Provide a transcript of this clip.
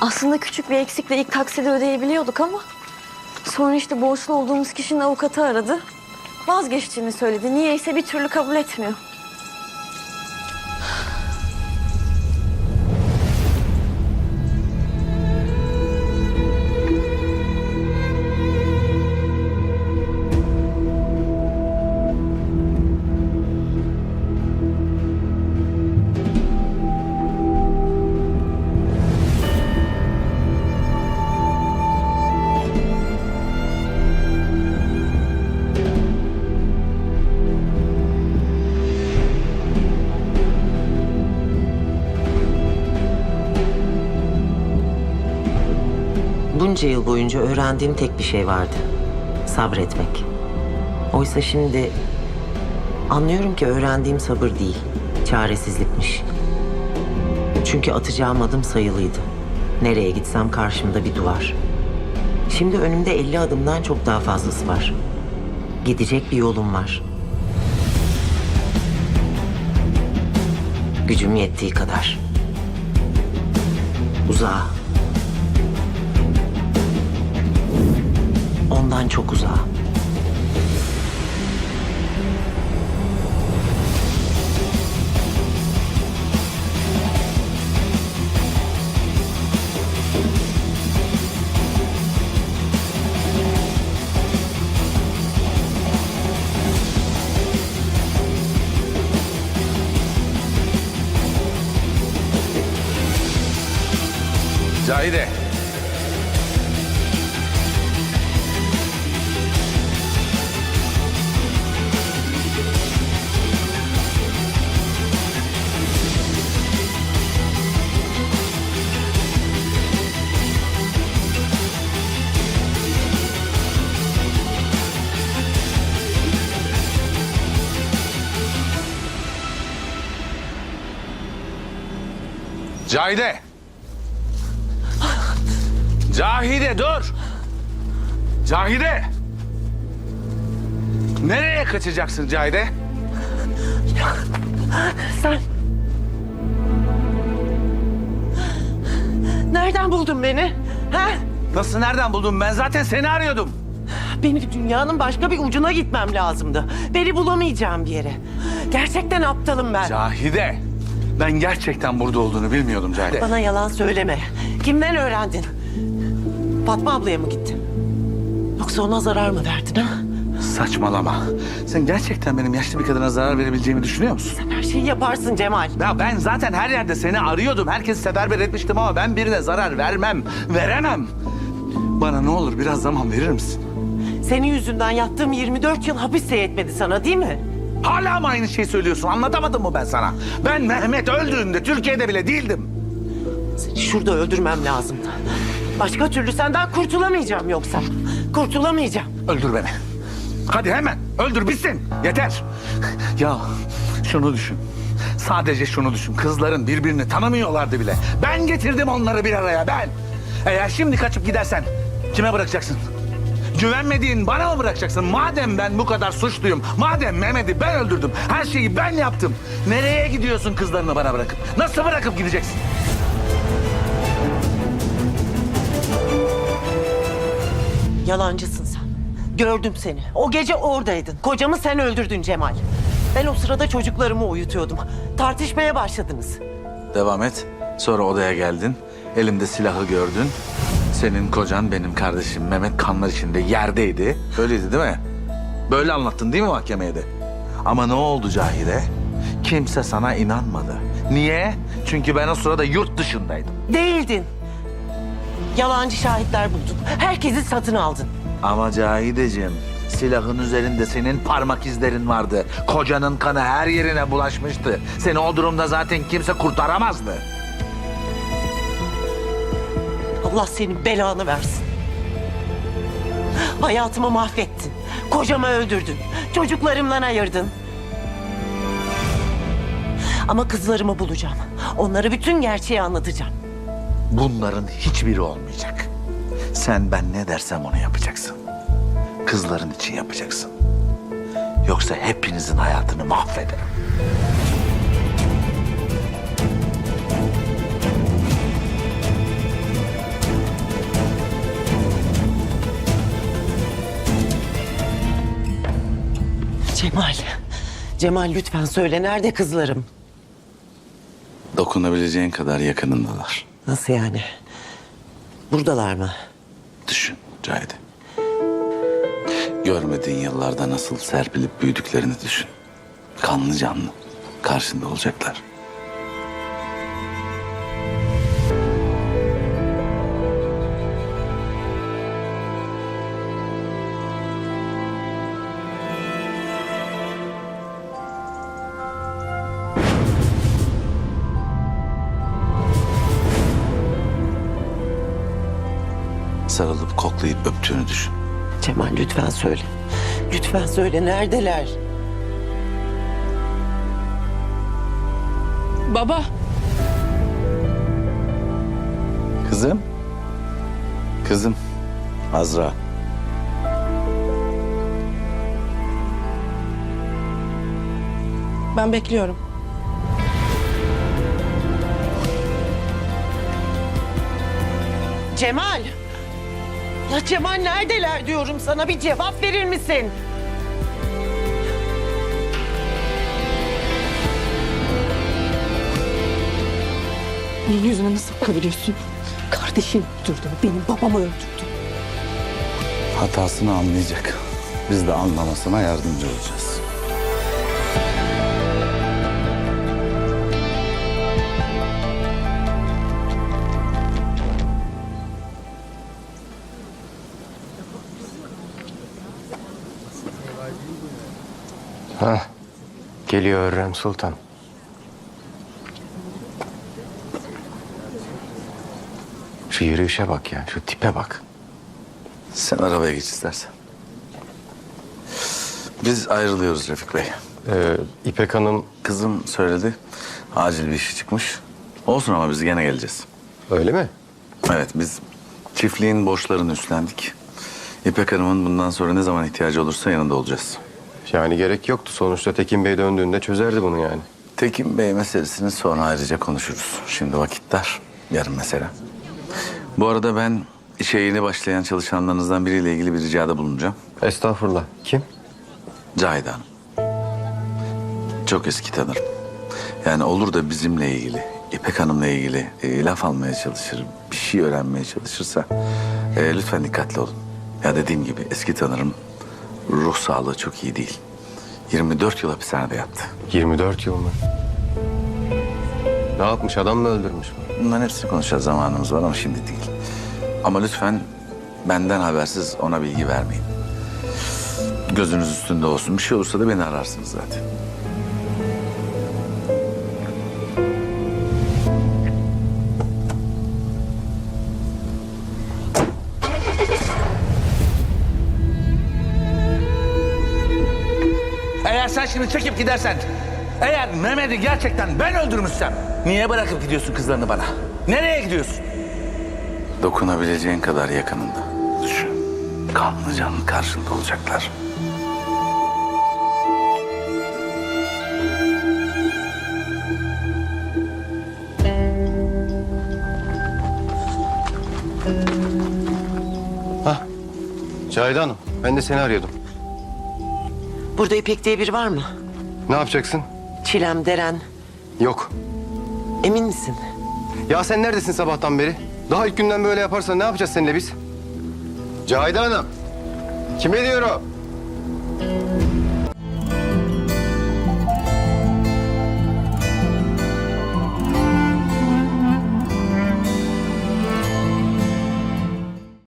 Aslında küçük bir eksikle ilk taksidi ödeyebiliyorduk ama... Sonra işte borçlu olduğumuz kişinin avukatı aradı. Vazgeçtiğini söyledi. Niyeyse bir türlü kabul etmiyor. Bunca yıl boyunca öğrendiğim tek bir şey vardı. Sabretmek. Oysa şimdi anlıyorum ki öğrendiğim sabır değil, çaresizlikmiş. Çünkü atacağım adım sayılıydı. Nereye gitsem karşımda bir duvar. Şimdi önümde 50 adımdan çok daha fazlası var. Gidecek bir yolum var. Gücüm yettiği kadar. Uzağa. Ondan çok uzağa. Cahide. Cahide. Cahide dur. Cahide. Nereye kaçacaksın Cahide? Sen... Nereden buldun beni? Ha? Nasıl nereden buldun? Ben zaten seni arıyordum. Benim dünyanın başka bir ucuna gitmem lazımdı. Beni bulamayacağım bir yere. Gerçekten aptalım ben. Cahide. Ben gerçekten burada olduğunu bilmiyordum Cahide. Bana yalan söyleme. Kimden öğrendin? Fatma ablaya mı gittin? Yoksa ona zarar mı verdin ha? Saçmalama. Sen gerçekten benim yaşlı bir kadına zarar verebileceğimi düşünüyor musun? Her şeyi yaparsın Cemal. Ya ben zaten her yerde seni arıyordum. Herkesi seferber etmiştim ama ben birine zarar vermem. Veremem. Bana ne olur biraz zaman verir misin? Senin yüzünden yattığım 24 yıl hapis de yetmedi sana değil mi? Hala mı aynı şeyi söylüyorsun? Anlatamadım mı ben sana? Ben Mehmet öldüğünde Türkiye'de bile değildim. Seni şurada öldürmem lazımdı. Başka türlü senden kurtulamayacağım yoksa. Kurtulamayacağım. Öldür beni. Hadi hemen öldür bitsin. Yeter. Ya şunu düşün. Sadece şunu düşün. Kızların birbirini tanımıyorlardı bile. Ben getirdim onları bir araya ben. Eğer şimdi kaçıp gidersen kime bırakacaksın? Güvenmediğin bana mı bırakacaksın? Madem ben bu kadar suçluyum, madem Mehmet'i ben öldürdüm, her şeyi ben yaptım. Nereye gidiyorsun kızlarını bana bırakıp? Nasıl bırakıp gideceksin? Yalancısın sen. Gördüm seni. O gece oradaydın. Kocamı sen öldürdün Cemal. Ben o sırada çocuklarımı uyutuyordum. Tartışmaya başladınız. Devam et. Sonra odaya geldin. Elimde silahı gördün. Senin kocan benim kardeşim Mehmet kanlar içinde yerdeydi. Öyleydi değil mi? Böyle anlattın değil mi mahkemeye de? Ama ne oldu Cahide? Kimse sana inanmadı. Niye? Çünkü ben o sırada yurt dışındaydım. Değildin. Yalancı şahitler buldun. Herkesi satın aldın. Ama Cahideciğim, silahın üzerinde senin parmak izlerin vardı. Kocanın kanı her yerine bulaşmıştı. Seni o durumda zaten kimse kurtaramazdı. Allah senin belanı versin. Hayatımı mahvettin. Kocamı öldürdün. Çocuklarımdan ayırdın. Ama kızlarımı bulacağım. Onlara bütün gerçeği anlatacağım. Bunların hiçbiri olmayacak. Sen ben ne dersem onu yapacaksın. Kızların için yapacaksın. Yoksa hepinizin hayatını mahvederim. Cemal. Cemal lütfen söyle nerede kızlarım? Dokunabileceğin kadar yakınındalar. Nasıl yani? Buradalar mı? Düşün Cahide. Görmediğin yıllarda nasıl serpilip büyüdüklerini düşün. Kanlı canlı karşında olacaklar. Sarılıp koklayıp öptüğünü düşün. Cemal lütfen söyle. Lütfen söyle neredeler? Baba, Kızım. Kızım. Azra. ben bekliyorum. Cemal! Ya Cemal neredeler diyorum sana bir cevap verir misin? Bunun yüzüne nasıl bakabiliyorsun? Kardeşim öldürdü, benim babamı öldürdü. Hatasını anlayacak. Biz de anlamasına yardımcı olacağız. Ha, geliyor Hürrem Sultan. Şu yürüyüşe bak ya, şu tipe bak. Sen arabaya geç istersen. Biz ayrılıyoruz Refik Bey. Ee, İpek Hanım Kızım söyledi. Acil bir işi çıkmış. Olsun ama biz gene geleceğiz. öyle mi? Evet biz çiftliğin borçlarını üstlendik. İpek Hanım'ın bundan sonra ne zaman ihtiyacı olursa yanında olacağız. Yani gerek yoktu. Sonuçta Tekin Bey döndüğünde çözerdi bunu yani. Tekin Bey meselesini sonra ayrıca konuşuruz. Şimdi vakit dar. Yarın mesela. Bu arada ben işe yeni başlayan çalışanlarınızdan biriyle ilgili bir ricada bulunacağım. Estağfurullah. Kim? Cahide Hanım. Çok eski tanırım. Yani olur da bizimle ilgili, İpek Hanım'la ilgili e, laf almaya çalışır, bir şey öğrenmeye çalışırsa e, lütfen dikkatli olun. Ya dediğim gibi eski tanırım, ruh sağlığı çok iyi değil. 24 yıl hapishanede yattı. 24 yıl mı? Ne yapmış? Adam mı öldürmüş mü? Bunların hepsini konuşacağız zamanımız var ama şimdi değil. Ama lütfen benden habersiz ona bilgi vermeyin. Gözünüz üstünde olsun. Bir şey olursa da beni ararsınız zaten. Şimdi çekip gidersen, eğer Mehmet'i gerçekten ben öldürmüşsem, niye bırakıp gidiyorsun kızlarını bana? Nereye gidiyorsun? Dokunabileceğin kadar yakınında. Düşün. Kanlı canlı karşında olacaklar. Cahide Hanım, ben de seni arıyordum. Burada İpek diye biri var mı? Ne yapacaksın? Çilem, Deren. Yok. Emin misin? Ya sen neredesin sabahtan beri? Daha ilk günden böyle yaparsan ne yapacağız seninle biz? Cahide Hanım. Kime diyorum?